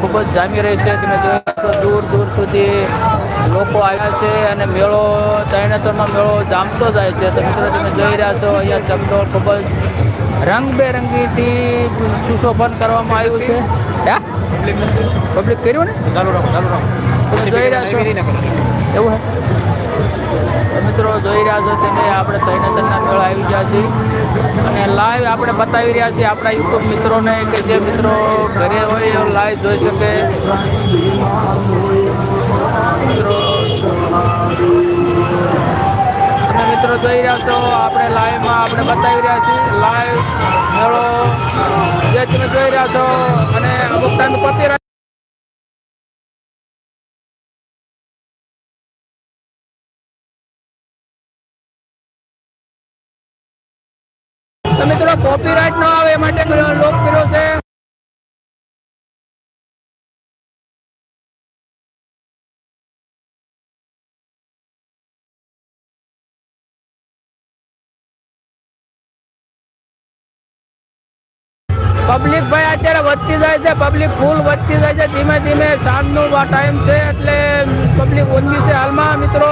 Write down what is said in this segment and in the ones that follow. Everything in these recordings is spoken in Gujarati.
ખૂબ જ જામી રહી છે. તમે જોયું તો દૂર દૂર સુધી લોકો આવ્યા છે અને મેળો તરણેતરનો મેળો જામતો જાય છે. તો મિત્રો તમે જોઈ રહ્યા છો અહીંયા ચકડોળ ખૂબ જ રંગબેરંગીથી સુશોભન કરવામાં આવ્યું છે. હે? પબ્લિક કર્યું ને? ચાલુ રાખો ચાલુ રાખો. તમે જોઈ રહ્યા છો. એવું હે? મિત્રો જોઈ રહ્યા છો તમે, આપણે તરણેતરના મેળો આવી ગયા છીએ. અને લાઈવ આપણે બતાવી રહ્યા છીએ આપણા યુટ્યુબ મિત્રોને કે જે મિત્રો ઘરે હોય એ લાઈવ જોઈ શકે. મિત્રો, તમે મિત્રો જોઈ રહ્યા છો, આપણે લાઈવમાં આપણે બતાવી રહ્યા છીએ. લાઈવ મેળો જે તમે જોઈ રહ્યા છો અને અમુક ટાઈમ પતી કોપીરાઇટ ન આવે એ માટે લોક કર્યો છે? પબ્લિક ભાઈ અત્યારે વધતી જાય છે પબ્લિક ફૂલ વધતી જાય છે. ધીમે ધીમે સાંજનો ટાઈમ છે એટલે પબ્લિક ઓછી છે હાલમાં મિત્રો.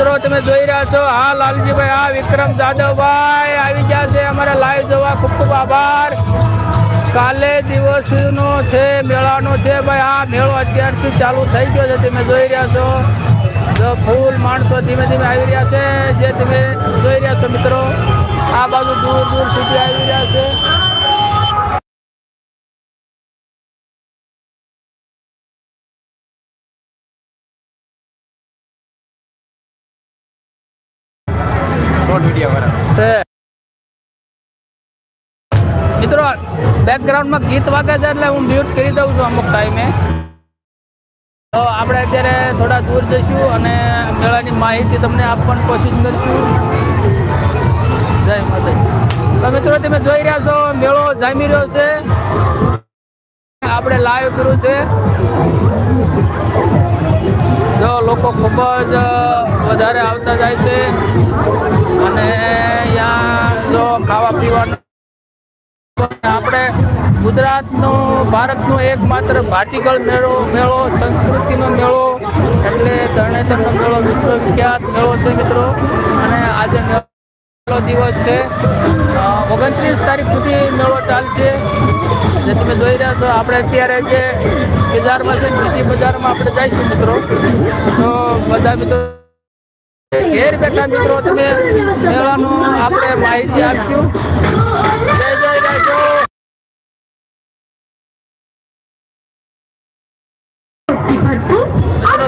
મિત્રો, તમે જોઈ રહ્યા છો, હા, લાલજીભાઈ, હા, વિક્રમ જાદવભાઈ આવી ગયા છે. અમારે લાઈવ જોવા ખૂબ ખૂબ આભાર. કાલે દિવસનો છે, મેળાનો છે, ભાઈ આ મેળો અત્યારથી ચાલુ થઈ ગયો છે, તમે જોઈ રહ્યા છો. જો ફૂલ માણસો ધીમે ધીમે આવી રહ્યા છે, જે તમે જોઈ રહ્યા છો, મિત્રો. આ બાજુ દૂર દૂર સુધી આવી રહ્યા છે. શોર્ટ વીડિયો વાળા. મિત્રો બેકગ્રાઉન્ડમાં ગીત વાગે છે એટલે હું મ્યુટ કરી દઉં છું અમુક ટાઈમે તો આપણે અત્યારે થોડા દૂર જઈશું અને મેળાની માહિતી તમને આપવાની કોશિશ કરીશું. જય માતાજી. તો મિત્રો, તમે જોઈ રહ્યા છો, મેળો જામી રહ્યો છે. આપણે લાઈવ કર્યું છે. જો લોકો ખૂબ જ વધારે આવતા જાય છે. અને ત્યાં જો ખાવા પીવાનું આપણે ગુજરાતનો, ભારતનો એકમાત્ર ભાતીગળ મેળો મેળો, સંસ્કૃતિનો મેળો, એટલે તરણેતરનો મેળો વિશ્વવિખ્યાત મેળો છે મિત્રો. અને આજે મેળો દિવસ છે. ઓગણત્રીસ તારીખ સુધી મેળો ચાલશે. જે તમે જોઈ રહ્યા છો આપણે અત્યારે જે બજારમાં છે બીજી બજારમાં આપણે જઈશું મિત્રો. તો બધા મિત્રો ઘેર બેઠા મિત્રો તમે મેળાનું આપણે માહિતી આપશું. જય જય રાજો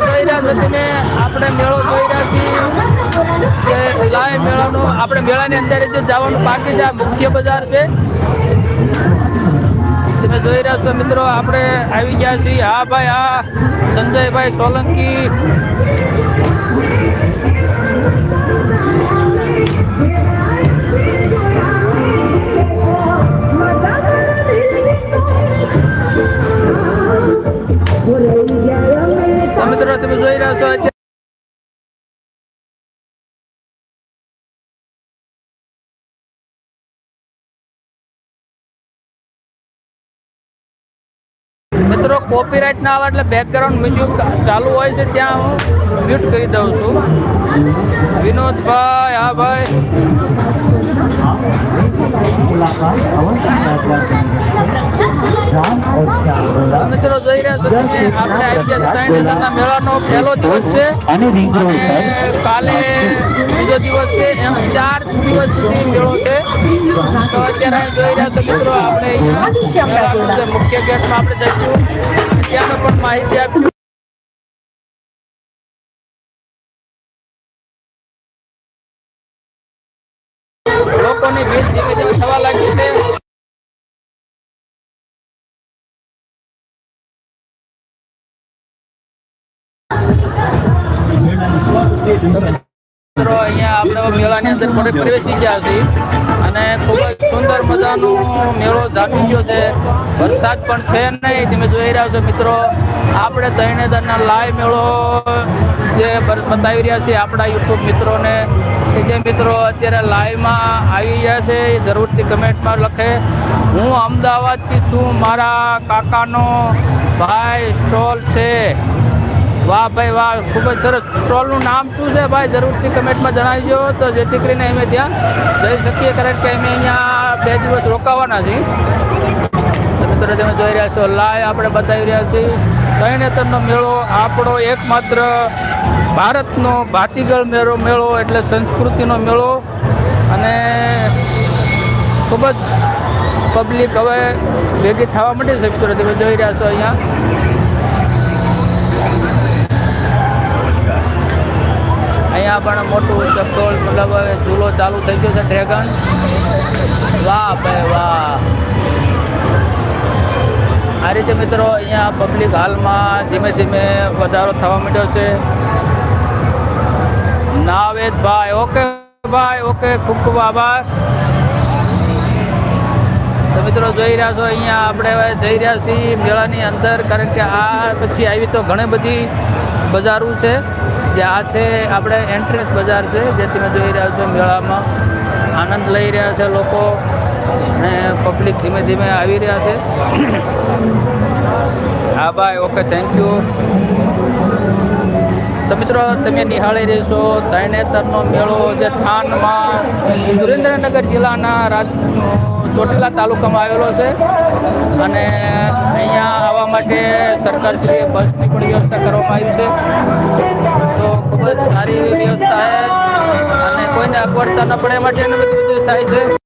જોઈ રહ્યા છો તમે આપણે મેળો જોઈ રહ્યા છીએ. કે લાય મેળાનો આપણે મેળાની અંદર જે જવાનું બાકી છે, આ મુખ્ય બજાર છે. તમે જોઈ રહ્યા છો મિત્રો, આપણે આવી ગયા છીએ. હા ભાઈ, હા. સંજયભાઈ સોલંકી. મિત્રો, તમે જોઈ રહ્યા છો કોપીરાઇટ ના આવે એટલે બેકગ્રાઉન્ડ મ્યુઝિક ચાલુ હોય છે, ત્યાં હું મ્યુટ કરી દઉં છું. વિનોદભાઈ, હા ભાઈ. મિત્રો જોઈ રહ્યા છો તમે આપણે આવી ગયા ત્રણ મેળાનો પહેલો દિવસ છે. અને કાલે બીજો દિવસ છે એમ ચાર દિવસ સુધી મેળો છે. તો અત્યારે જોઈ રહ્યા છો મિત્રો આપણે મુખ્ય ગેટમાં આપણે જઈશું. ત્યાંનો પણ માહિતી આપીશું. ધીમે ધીમે થવા લાગી છે. મેળાની અંદર પ્રવેશી ગયા છીએ અને ખૂબ સુંદર મજાનો મેળો જામી ગયો છે. વરસાદ પણ છે નહીં, તમે જોઈ રહ્યા છો મિત્રો. આપણે તૈણેદરના લાઈવ મેળો જે બતાવી રહ્યા છીએ આપણા યુટ્યુબ મિત્રોને. કે જે મિત્રો અત્યારે લાઈવમાં આવી ગયા છે, એ જરૂરથી કમેન્ટમાં લખે. હું અમદાવાદથી છું, મારા કાકાનો ભાઈ સ્ટોલ છે. વાહ ભાઈ વાહ, ખૂબ જ સરસ. સ્ટોલનું નામ શું છે ભાઈ? જરૂરથી કમેન્ટમાં જણાવજો. તો જેથી કરીને અમે ત્યાં જઈ શકીએ. કારણ કે અમે અહીંયા બે દિવસ રોકાવાના છીએ. મિત્રો તમે જોઈ રહ્યા છો લાઈવ આપણે બતાવી રહ્યા છીએ. તરણેતરનો મેળો આપણો એકમાત્ર ભારતનો ભાતીગળ મેળો મેળો એટલે સંસ્કૃતિનો મેળો અને ખૂબ જ પબ્લિક હવે ભેગી થવા માટે છે મિત્રો. તમે જોઈ રહ્યા છો અહીંયા. અહીંયા પણ મોટું ચકડોળ મતલબ ઝૂલો ચાલુ થઈ ગયો છે, ડ્રેગન. વાહ ભાઈ વાહ. આ રીતે મિત્રો અહીંયા પબ્લિક હાલમાં ધીમે ધીમે વધારો થવા માંડ્યો છે. નાવેદભાઈ ઓકે ભાઈ, ઓકે, ખૂબ ખૂબ આભાર. તો મિત્રો જોઈ રહ્યા છો, અહીંયા આપણે જઈ રહ્યા છીએ મેળાની અંદર, કારણ કે આ પછી આવી તો ઘણી બધી બજારો છે, જે આ છે આપણે એન્ટ્રન્સ બજાર છે, જે તમે જોઈ રહ્યા છો મેળામાં. આનંદ લઈ રહ્યા છે લોકો અને પબ્લિક ધીમે ધીમે આવી રહ્યા છે. હા ભાઈ, ઓકે થેન્ક યુ તો મિત્રો, તમે નિહાળી રહેશો તરણેતરનો મેળો જે થાનમાં સુરેન્દ્રનગર જિલ્લાના રાજ ચોટીલા તાલુકામાં આવેલો છે. અને અહીંયા આવવા માટે સરકારશ્રીએ બસની પણ વ્યવસ્થા કરવામાં આવી છે. તો ખૂબ જ સારી એવી વ્યવસ્થા છે. અને કોઈને અગવડતા ન પડે બધું થાય છે.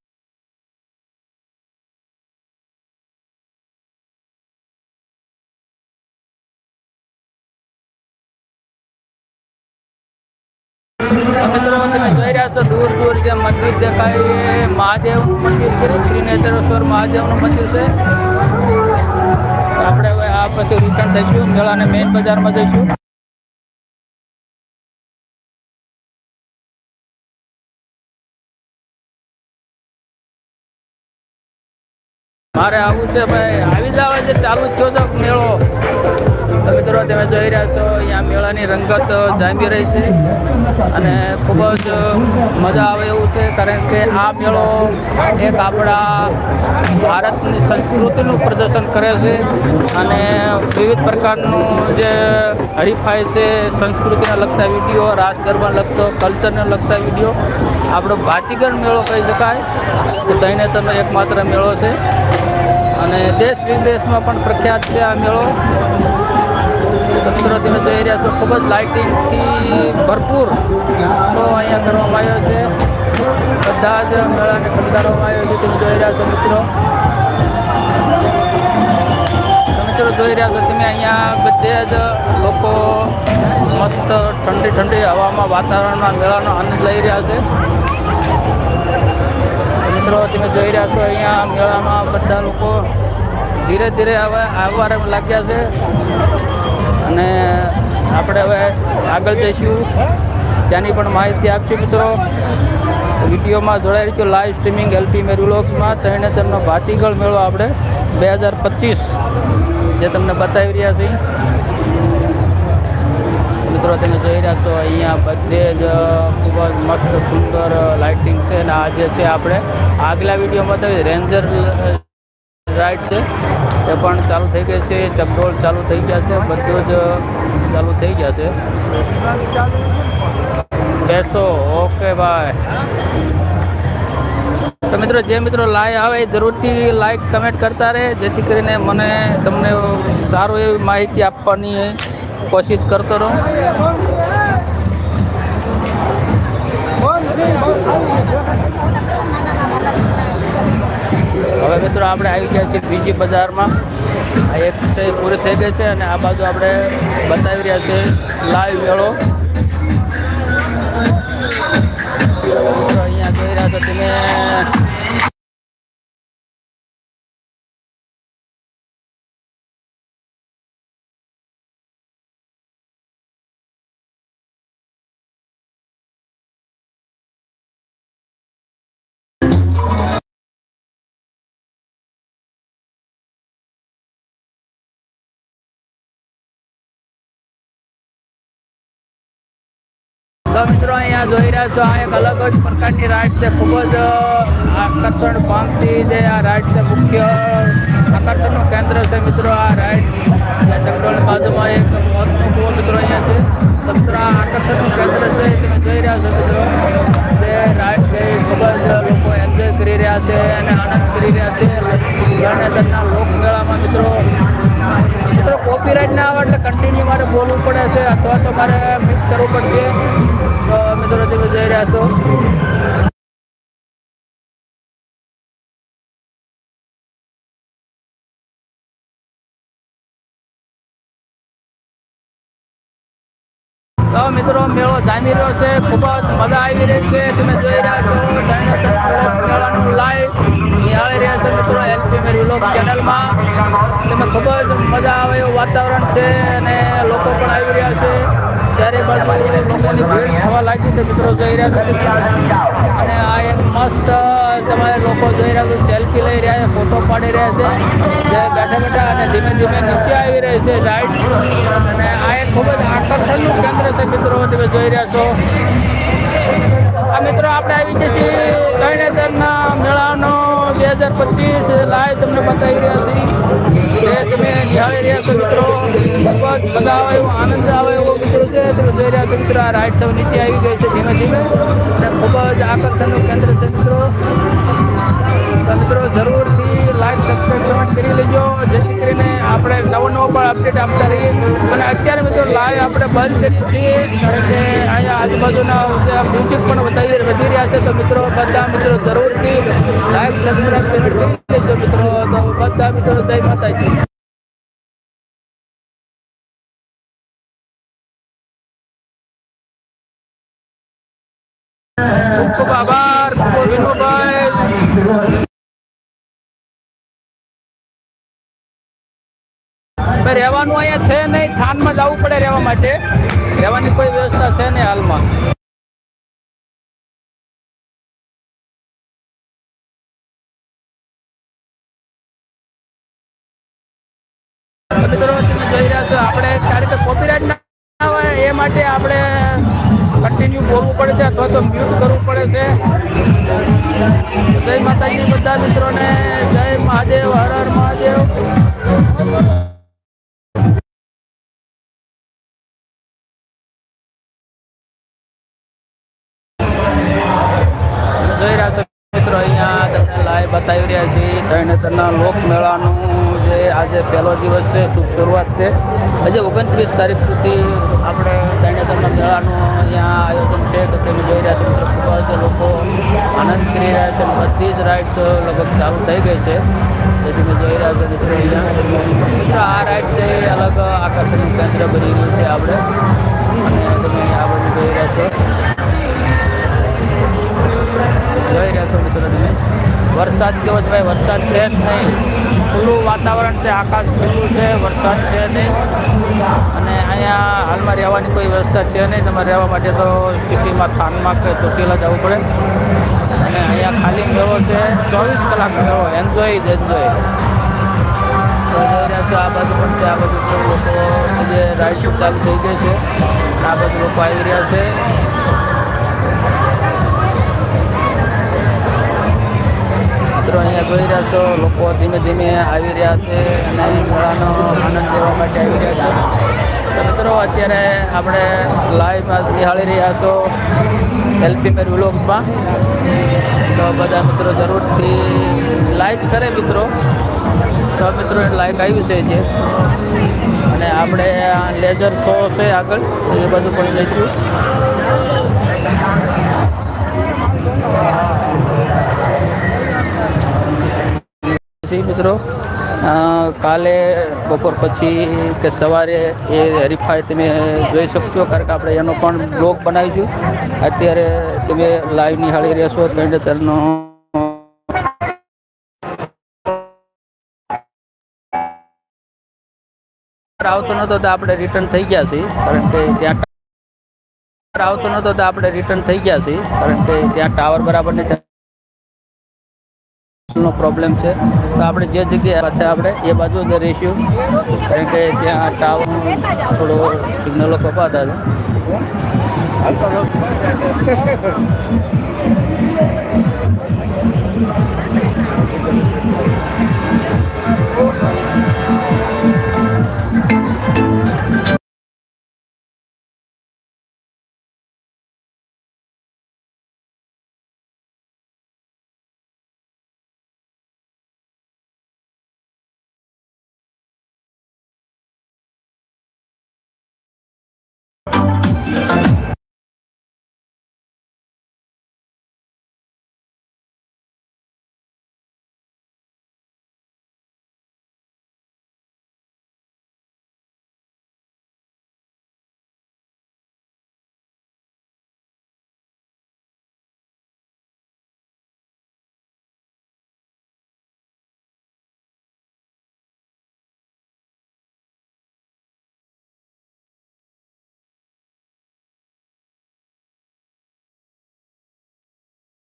દૂર દૂર જે મંદિર દેખાય એ મહાદેવનું મંદિર છે, ત્રિનેત્રેશ્વર મહાદેવનું મંદિર છે. આપણે હવે આ પછી રિટર્ન થઈશું, મેળાને મેઇન બજારમાં જઈશું. મારે આવું છે, ભાઈ. આવી જાવ છે, ચાલુ જ થયો મેળો. તો મિત્રો તમે જોઈ રહ્યા છો, અહીંયા મેળાની રંગત જામી રહી છે અને ખૂબ જ મજા આવે એવું છે, કારણ કે આ મેળો એક આપણા ભારતની સંસ્કૃતિનું પ્રદર્શન કરે છે અને વિવિધ પ્રકારનું જે હરીફાઈ છે, સંસ્કૃતિને લગતા વીડિયો, રાસ ગરબા લગતો, કલ્ચરને લગતા વીડિયો, આપણો ભાતીગળ મેળો કહી શકાય. તો તૈનેતરનો એકમાત્ર મેળો છે. અને દેશ વિદેશમાં પણ પ્રખ્યાત છે આ મેળો. તો મિત્રો, તમે જોઈ રહ્યા છો, ખૂબ જ લાઇટિંગથી ભરપૂર શો અહીંયા કરવામાં આવ્યો છે. બધા જ મેળાને શણગારવામાં આવ્યો છે, તમે જોઈ રહ્યા છો, મિત્રો. મિત્રો, જોઈ રહ્યા છો, તમે અહીંયા બધે જ લોકો મસ્ત ઠંડી ઠંડી હવામાં વાતાવરણમાં મેળાનો આનંદ લઈ રહ્યા છે. મિત્રો, તમે જોઈ રહ્યા છો, અહીંયા મેળામાં બધા લોકો ધીરે ધીરે હવે આવવા લાગ્યા છે. અને આપણે હવે આગળ જઈશું. ત્યાંની પણ માહિતી આપશું મિત્રો. વિડીયોમાં જોડાઈ રહ્યું લાઈવ સ્ટ્રીમિંગ એલપી મેરુલોક્સમાં તેણે તેમનો ભાતીગળ મેળો આપણે બે હજાર પચીસ જે તમને બતાવી રહ્યા છીએ. મિત્રો, તમે જોઈ રહ્યા છો, અહીંયા બધે જ ખૂબ જ મસ્ત, સુંદર લાઇટિંગ છે. અને જે છે, આપણે આગલા વિડીયોમાં બતાવી રેન્જર રાઈડ છે. એ પણ ચાલુ થઈ ગઈ છે, ચકડોળ ચાલુ થઈ ગયા છે, બધું જ ચાલુ થઈ ગયા છે. બેસો ઓકે ભાઈ તો મિત્રો, જે મિત્રો લાઈવ આવે એ જરૂરથી લાઈક, કમેન્ટ કરતા રહે, જેથી કરીને મને તમને સારું એવી માહિતી આપવાની કોશિશ કરતો રહું. હવે મિત્રો આપણે આવી ગયા છીએ બીજી બજારમાં. આ એક છે, એ પૂરી થઈ ગઈ છે અને આ બાજુ આપણે બતાવી રહ્યા છે લાઈવ મેળો. અહીંયા જોઈ રહ્યા છો તમે. તો મિત્રો અહીંયા જોઈ રહ્યા છો, આ એક અલગ જ પ્રકારની રાઇડ છે. ખૂબ જ આકર્ષણ પામતી જે આ રાઇડ છે, મુખ્ય આકર્ષણનું કેન્દ્ર છે મિત્રો આ રાઇડ જંગલ બાજુમાં એક કૂવો મિત્રો અહીંયા છે. સત્ર આકર્ષણનું કેન્દ્ર છે તમે જોઈ રહ્યા છો મિત્રો. જે રાઇડ છે ખૂબ જ લોકો એન્જોય કરી રહ્યા છે અને આનંદ કરી રહ્યા છે. ગણેશના લોકમેળામાં મિત્રો મિત્રો કોપીરાઇટ ના આવે એટલે કન્ટિન્યુ મારે બોલવું પડે છે, અથવા તો મારે મિક્સ કરવું પડશે. જોઈ રહ્યા છો તો મિત્રો, મેળો જામી રહ્યો છે. ખૂબ જ મજા આવી રહી છે. તમે જોઈ રહ્યા છો મેળાનું લાઈવ નિહાળી રહ્યા છો મિત્રો એલપી મેરી વ્લોગ ચેનલમાં તમે ખૂબ જ મજા આવે એવું વાતાવરણ છે અને લોકો પણ આવી રહ્યા છે. ચારે બાજુ લોકોની ભીડ થવા લાગી છે, મિત્રો, જોઈ રહ્યા છે અને આ એક મસ્ત, તમારે લોકો જોઈ રહ્યા છે, સેલ્ફી લઈ રહ્યા છે, ફોટો પાડી રહ્યા છે. જે બેઠા બેઠા અને ધીમે ધીમે નીચે આવી રહી છે રાઈડ અને આ એક ખૂબ જ આકર્ષણનું કેન્દ્ર છે, મિત્રો, તમે જોઈ રહ્યા છો. આ મિત્રો, આપણે આવી જઈએ છીએ ગણેશના મેળાનો બે હજાર પચીસ લાઈવ તમને બતાવી રહ્યા છીએ. જે તમે નિહાળી રહ્યા છો મિત્રો, ખૂબ જ મજા આવે એવો, આનંદ આવે એવો મિત્રો છે. તમે જોઈ રહ્યા છો મિત્રો, આ રાઈડ સૌ નીચે આવી ગઈ છે ધીમે ધીમે. અને ખૂબ જ આકર્ષણનું કેન્દ્ર છે મિત્રો. મિત્રો લાઈક સબસ્ક્રાઈબ કરી લેજો. જેથી કરીને આપણે નવો નવો પણ અપડેટ આપતા રહીએ. અને અત્યારે મિત્રો લાઈવ આપણે બંધ કરીએ છીએ કે અહીંયા આજુબાજુના મ્યુઝિક પણ વધારી વધી રહ્યા છે. તો મિત્રો બધા મિત્રો જરૂરથી લાઈવ સબસ્ક્રાઈબ કરી લેજો મિત્રો. તો બધા મિત્રો જય માતાજી. ખૂબ ખૂબ આભાર. ખૂબ વિનુભાઈ રહેવાનું અહીંયા છે નહીં, થાનમાં જવું પડે રહેવા માટે. રહેવાની કોઈ વ્યવસ્થા છે નહીં હાલમાં. તમે જોઈ રહ્યા છો, આપણે આ રીતે કોપીરાઇટ ના આવે એ માટે આપણે કન્ટિન્યુ બોલવું પડે અથવા તો કરવું પડે છે. જય માતાજી બધા મિત્રોને, જય મહાદેવ, હર હર મહાદેવ. બતાવી રહ્યા છીએ તરણેતરના લોકમેળાનું જે આજે પહેલો દિવસ છે, શુભ શરૂઆત છે. આજે ઓગણત્રીસ તારીખ સુધી આપણે તરણેતરના મેળાનું અહીંયા આયોજન છે. તો તમે જોઈ રહ્યા છો મિત્રો, ખૂબ જ લોકો આનંદ કરી રહ્યા છે બધી જ રાઇડ્સ લગભગ ચાલુ થઈ ગઈ છે. જે તમે જોઈ રહ્યા છો મિત્રો આ રાઈડ છે એ અલગ આકર્ષણનું કેન્દ્ર બની રહ્યું છે આપણે અને તમે આ બધું જોઈ રહ્યા છો જોઈ રહ્યા છો મિત્રો તમે વરસાદ કેવો છે ભાઈ વરસાદ છે જ નહીં ખુલ્લું વાતાવરણ છે આકાશ ખુલ્લું છે વરસાદ છે નહીં અને અહીંયા હાલમાં રહેવાની કોઈ વ્યવસ્થા છે નહીં તમારે રહેવા માટે તો સિટીમાં થાનમાં કે ચોટીલા જવું પડે અને અહીંયા ખાલી મેળો છે, ચોવીસ કલાક મેળો. એન્જોય જ એન્જોય તો રહ્યા છો આ બાજુ પણ છે, આ બાજુ લોકો જે રાઈડ ચાલુ થઈ ગઈ છે. આ બાજુ લોકો આવી રહ્યા છે. મિત્રો, અહીંયા જોઈ રહ્યા છો, લોકો ધીમે ધીમે આવી રહ્યા છે અને મેળાનો આનંદ લેવા માટે આવી રહ્યા છે. મિત્રો, અત્યારે આપણે લાઈવમાં નિહાળી રહ્યા છો એલપી મેર વ્લોગ્સમાં તો બધા મિત્રો જરૂરથી લાઈક કરે મિત્રો. છ મિત્રો લાઈક આવ્યું છે જે. અને આપણે લેઝર શો છે આગળ. એ બધું પણ લઈશું મિત્રો. કાલે બપોર પછી કે સવારે એ હરીફાઈ તમે જોઈ શકશો, કારણ કે આપણે એનો પણ બ્લોગ બનાવીશું. અત્યારે તમે લાઈવ નિહાળી રહેશો તેનો આવતો નતો તો આપણે રિટર્ન થઈ ગયા છીએ, કારણ કે ત્યાં આવતો નતો તો આપણે રિટર્ન થઈ ગયા છીએ, કારણ કે ત્યાં ટાવર બરાબર નથી. નો પ્રોબ્લેમ છે તો આપણે જે જગ્યાએ પાછા આપણે એ બાજુ જ રહીશું કારણ કે ત્યાં ટાવર થોડો સિગ્નલો કપાતા રહું.